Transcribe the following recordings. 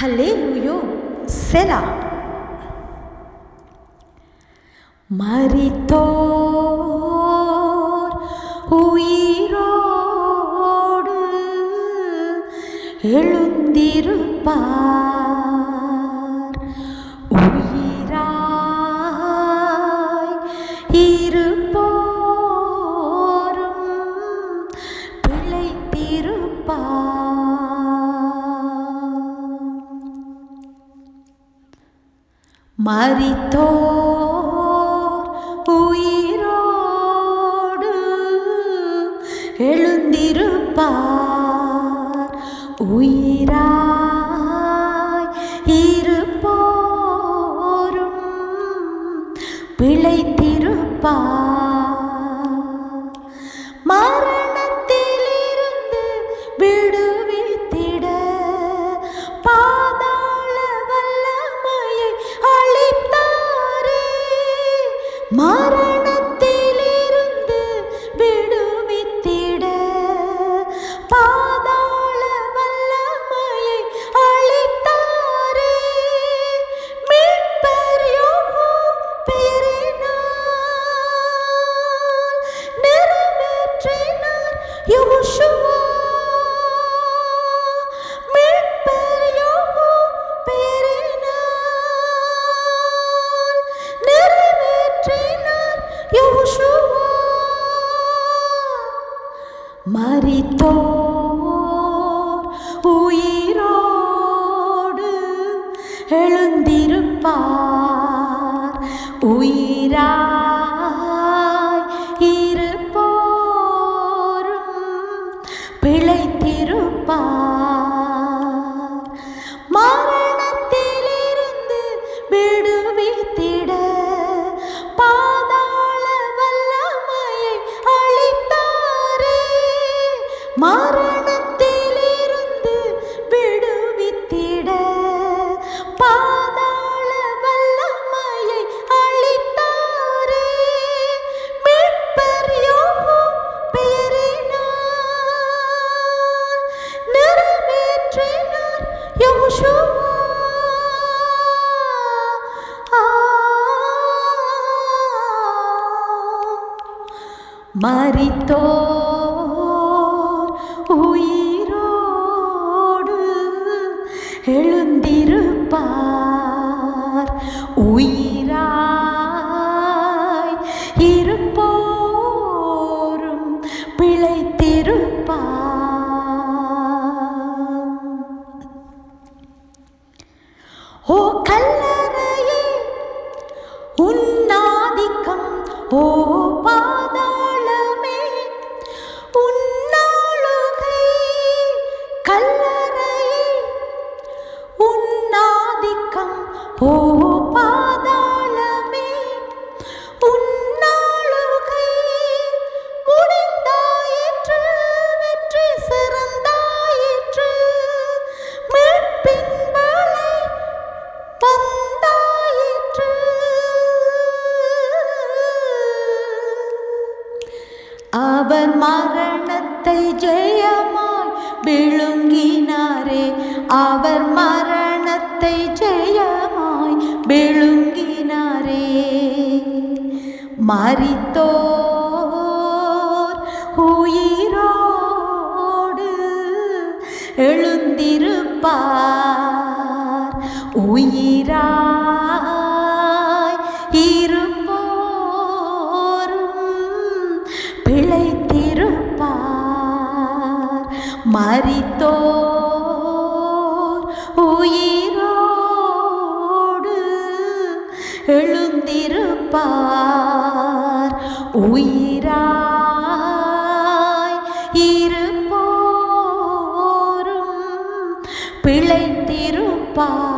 ஹல்லேலூயோ செலா மரித்தோர் உயிரோடு எழுந்திருப்பார். உயிராய் இருப்போரும் பிழைத்திருப்பார். மறித்தோர் உயிரோடு எழுந்திருப்பார். உயிராய் இருப்போரும் பிழைத்திருப்பார். எழுந்திருப்பார் உயிராய் இருப்போரும் பிழைத்திருப்பார். மரணத்திலிருந்து விடுவித்திட பாதாள வல்லமையை அளித்தாரே. மரண மரித்தோர் உயிரோடு எழுந்திருப்பார். உயிராய் இருப்போரும் பிழைத்திருப்பார். ஓ கல்லறையே உன்னாதிக்கம் ஓ பாதா ஜெயமாய் விழுங்கினாரே. அவர் மரணத்தை ஜெயமாய் விழுங்கினாரே. மறித்தோர் உயிரோடு எழுந்திருப்பார். உயிரா மரித்தோர் உயிரோடு எழுந்திருப்பார். உயிராய் இருப்போரும் பிழைத்திருப்பார்.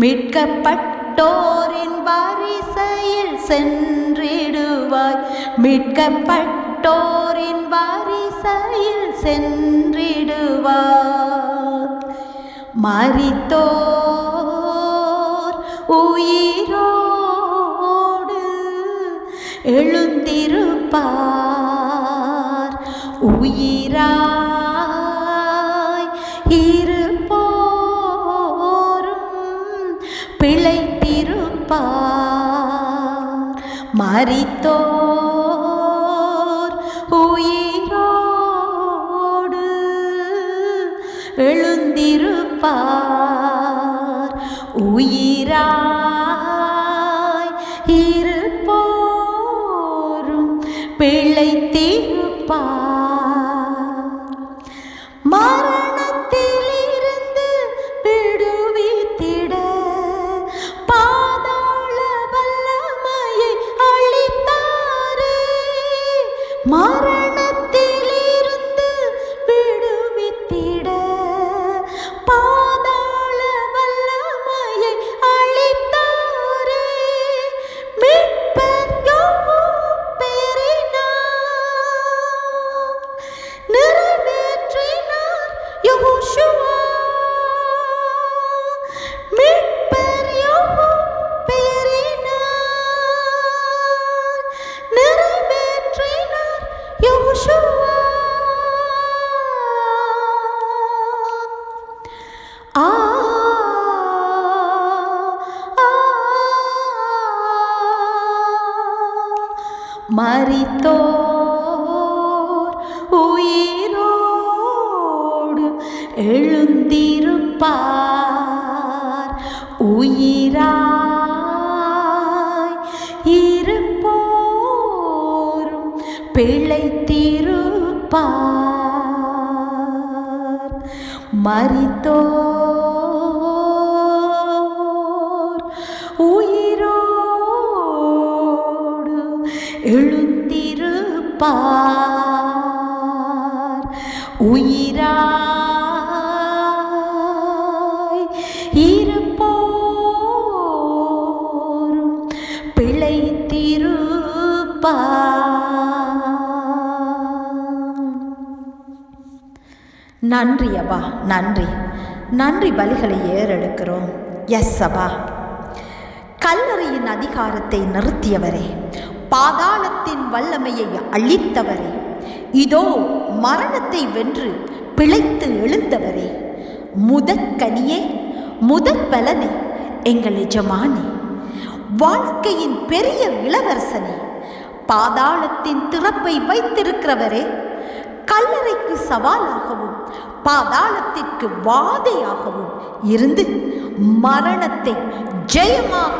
மீட்கப்பட்டோரின் வாரிசையில் சென்றிடுவாய். மீட்கப்பட்டோரின் வாரிசையில் சென்றிடுவார் மறித்தோர் உயிரோடு எழுந்திருப்பார். உயிரா மறித்தோர் உயிரோடு எழுந்திருப்பார். உயிராய் இருப்போரும் பிழைத்திருப்பார். பிழைத்திருப்பார் மறித்தோ உயிரோடு எழுந்திருப்பார். உயிராய் இருப்போரும் பிழைத்திருப்பார் நன்றி அப்பா நன்றி. நன்றி பலிகளை ஏறெடுக்கிறோம். எஸ் அப்பா. கல்லறையின் அதிகாரத்தை நிறுத்தியவரே. பாதாளத்தின் வல்லமையை அழித்தவரே. இதோ மரணத்தை வென்று பிழைத்து எழுந்தவரே. முதற்கனியே முதற் பலனே எங்கள் எஜமானே. வாழ்க்கையின் பெரிய இளவரசனே பாதாளத்தின் திறப்பை வைத்திருக்கிறவரே கல்லறைக்கு சவாலாகவும் பாதாளத்திற்கு வாதையாகவும் இருந்து மரணத்தை ஜெயமாக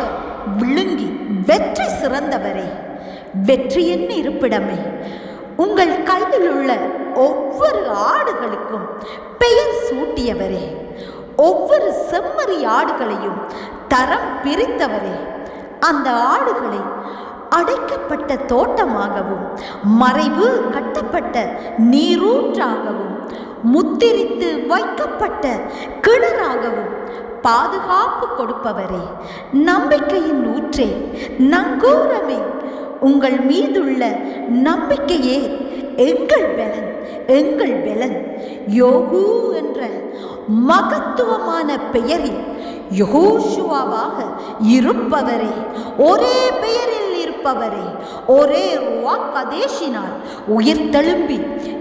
விழுங்கி வெற்றி சிறந்தவரே. வெற்றி என்ன இருப்பிடமே. உங்கள் கையில் உள்ள ஒவ்வொரு ஆடுகளுக்கும் பெயர் சூட்டியவரே. ஒவ்வொரு செம்மறி ஆடுகளையும் தரம் பிரித்தவரே. அந்த ஆடுகளை அடைக்கப்பட்ட தோட்டமாகவும் மறைவு கட்டப்பட்ட நீரூற்றாகவும் முத்திரித்து வைக்கப்பட்ட கிணறாகவும் பாதுகாப்பு கொடுப்பவரே நம்பிக்கையின் ஊற்றே நங்கூரமே உங்கள் மீதுள்ள நம்பிக்கையே எங்கள் பலன் எங்கள் பலன். யோகு என்ற மகத்துவமான பெயரில் யகோஷுவாவாக இருப்பவரே ஒரே பெயரில் இருப்பவரே. ஒரே ருவாக்கதேஷினால் உயிர் தழும்பி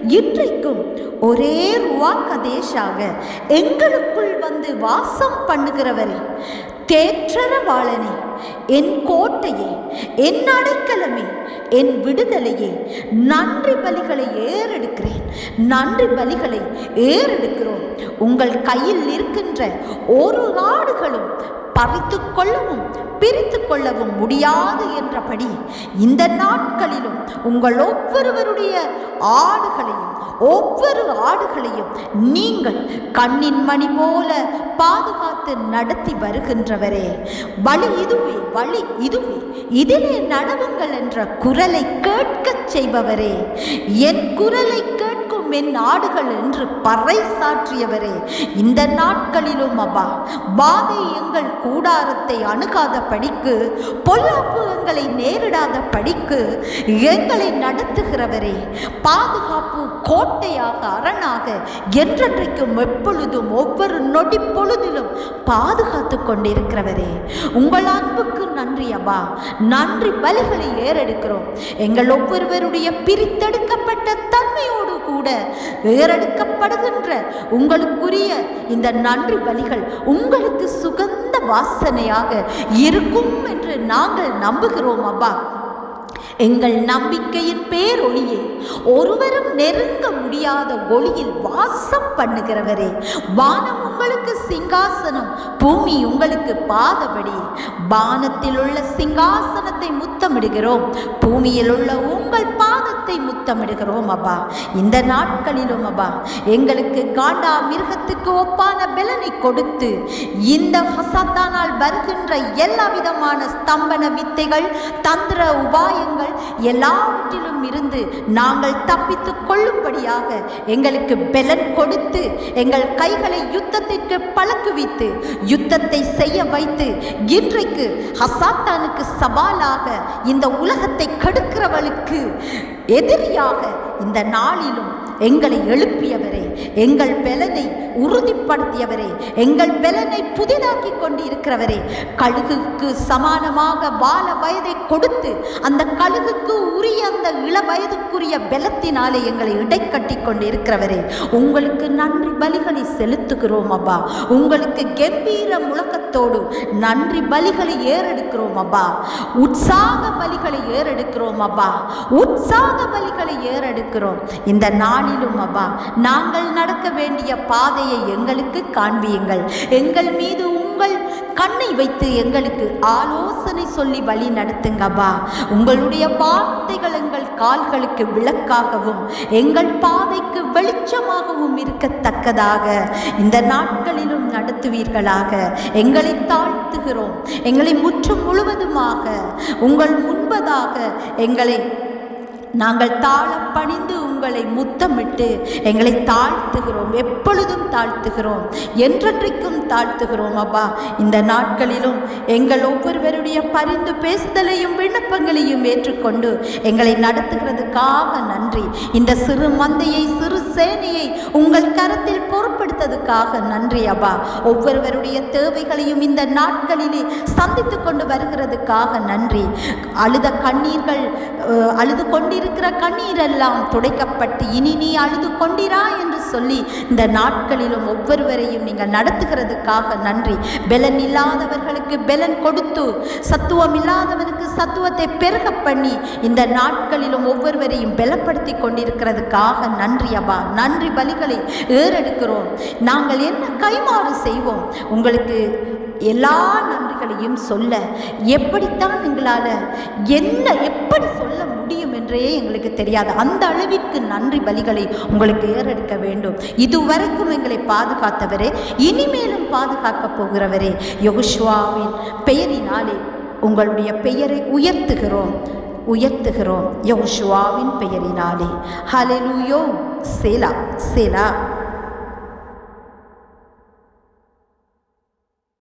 இன்றைக்கும் ஒரே ருவாக்கதேஷாக எங்களுக்குள் வந்து வாசம் பண்ணுகிறவரே தேற்றரவாளனே என் கோட்டையே என் அடைக்கலமே என் விடுதலையே நன்றி பலிகளை ஏறெடுக்கிறேன் நன்றி பலிகளை ஏறெடுக்கிறோம். உங்கள் கையில் இருக்கின்ற ஒரு நாடுகளும் பறித்து கொள்ளவும் பிரித்து கொள்ளவும் முடியாது என்றபடி இந்த நாட்களிலும் உங்கள் ஒவ்வொருவருடைய ஆடுகளையும் ஒவ்வொரு ஆடுகளையும் நீங்கள் கண்ணின் மணி போல பாதுகாத்து நடத்தி வருகின்றவரே. வழி இதுவே வழி இதுவே. இதிலே நடவுங்கள் என்ற குரலை கேட்கச் செய்பவரே. என் குரலை கேட்க மென் நாடுகள் என்று பறை சாற்றியவரே இந்த நாட்களிலும் அப்பா பாதை எங்கள் கூடாரத்தை அணுகாத படிக்கு பொல்லாப்பு எங்களை நேரிடாத படிக்கு எங்களை நடத்துகிறவரே பாதுகாப்பு கோட்டையாக அரணாக என்றென்றைக்கும் எப்பொழுதும் ஒவ்வொரு நொடி பொழுதிலும் பாதுகாத்து கொண்டிருக்கிறவரே. உங்கள் அன்புக்கு நன்றி அப்பா. நன்றி பலிகளை ஏறெடுக்கிறோம். எங்கள் ஒவ்வொருவருடைய பிரித்தெடுக்கப்பட்ட தன்மையோடு கூட ஏறெடுக்கப்படுகின்ற உங்களுக்குரிய இந்த நன்றி பலிகள் உங்களுக்கு சுகந்த வாசனையாக இருக்கும் என்று நாங்கள் நம்புகிறோம் அப்பா. எங்கள் நம்பிக்கையின் பேரொளியே ஒருவரும் நெருங்க முடியாத ஒளியில் வாசம் பண்ணுகிறவரே. வானம் உங்களுக்கு சிங்காசனம் பூமி உங்களுக்கு பாதபடி. வானத்தில் உள்ள சிங்காசனத்தை முத்தமிடுகிறோம். பூமியில் உள்ள உங்கள் பாதத்தை முத்தமிடுகிறோம் அப்பா. இந்த நாட்களிலும் அப்பா எங்களுக்கு காண்டா மிருகத்துக்கு ஒப்பான பலனை கொடுத்து இந்த ஹசாத்தானால் வருகின்ற எல்லா விதமான ஸ்தம்பன வித்தைகள் தந்திர உபாயங்கள் எல்லாவற்றிலும் இருந்து நாங்கள் தப்பித்து கொள்ளும்படியாக எங்களுக்கு பலன் கொடுத்து எங்கள் கைகளை யுத்தத்திற்கு பழக்குவித்து யுத்தத்தை செய்ய வைத்து இன்றைக்கு ஹசாத்தானுக்கு சவாலாக இந்த உலகத்தை கெடுக்கிறவளுக்கு எதிரியாக இந்த நாளிலும் எங்களை எழுப்பியவரே. எங்கள் பலனை உறுதிப்படுத்தியவரே எங்கள் பலனை புதிதாக்கி கொண்டு இருக்கிறவரே கழுகுக்கு சமானமாக வாழ வயதை கொடுத்து அந்த கழுகுக்கு உரிய அந்த இள வயதுக்குரிய பலத்தினாலே எங்களை இடைக்கட்டி கொண்டு இருக்கிறவரே உங்களுக்கு நன்றி பலிகளை செலுத்துகிறோம் அப்பா. உங்களுக்கு கம்பீர முழக்கத்தோடு நன்றி பலிகளை ஏறெடுக்கிறோம் அப்பா. உற்சாக பலிகளை ஏறெடுக்கிறோம் அப்பா. உற்சாக பலிகளை ஏறெடுக்கிறோம். இந்த நாளிலும் அப்பா நாங்கள் நடக்க வேண்டிய பாதையை எங்களுக்கு காண்பியுங்கள். எங்கள் மீது உங்கள் கண்ணை வைத்து எங்களுக்கு ஆலோசனை சொல்லி வழி நடத்துங்கப்பா. உங்களுடைய வார்த்தைகள் எங்கள் கால்களுக்கு விளக்காகவும் எங்கள் பாதைக்கு வெளிச்சமாகவும் இருக்கத்தக்கதாக. இந்த நாட்களிலும் நடத்துவீர்களாக. எங்களை தாழ்த்துகிறோம். எங்களை முற்றும் முழுவதுமாக. உங்கள் முன்பதாக எங்களை நாங்கள் தாழ பணிந்து உங்களை முத்தமிட்டு எங்களை தாழ்த்துகிறோம். எப்பொழுதும் தாழ்த்துகிறோம். என்றென்றைக்கும் தாழ்த்துகிறோம் அப்பா. இந்த நாட்களிலும் எங்கள் ஒவ்வொருவருடைய பரிந்து பேசுதலையும் விண்ணப்பங்களையும் ஏற்றுக்கொண்டு எங்களை நடத்துகிறதுக்காக நன்றி. இந்த சிறு மந்தையை சிறு சேனையை உங்கள் கரத்தில் பொறுப்படுத்ததுக்காக நன்றி அப்பா. ஒவ்வொருவருடைய தேவைகளையும் இந்த நாட்களிலே சந்தித்து கொண்டு வருகிறதுக்காக நன்றி. அழுத கண்ணீர்கள் அழுது கொண்டு கொண்டிருக்கிற கண்ணீரெல்லாம் துடைக்கப்பட்டு இனி நீ அழுது கொண்டிரா என்று சொல்லி இந்த நாட்களிலும் ஒவ்வொருவரையும் நீங்கள் நடத்துகிறதுக்காக நன்றி. பெலன் இல்லாதவர்களுக்கு பெலன் கொடுத்து சத்துவம் இல்லாதவனுக்கு சத்துவத்தை பெருக பண்ணி இந்த நாட்களிலும் ஒவ்வொருவரையும் பலப்படுத்தி கொண்டிருக்கிறதுக்காக நன்றி அப்பா. நன்றி பலிகளை ஏறெடுக்கிறோம். நாங்கள் என்ன கைமாறு செய்வோம்? உங்களுக்கு எல்லா நன்றிகளையும் சொல்ல எப்படித்தான் எங்களால் என்ன எப்படி சொல்ல முடியும் என்றே எங்களுக்கு தெரியாது. அந்த அளவிற்கு நன்றி பலிகளை உங்களுக்கு ஏறெடுக்க வேண்டும். இதுவரைக்கும் எங்களை பாதுகாத்தவரே இனிமேலும் பாதுகாக்கப் போகிறவரே யோகுஷ்வாவின் பெயரினாலே உங்களுடைய பெயரை உயர்த்துகிறோம் உயர்த்துகிறோம். யோசுவாவின் பெயரினாலே. ஹலெலுயோ சேலா சேலா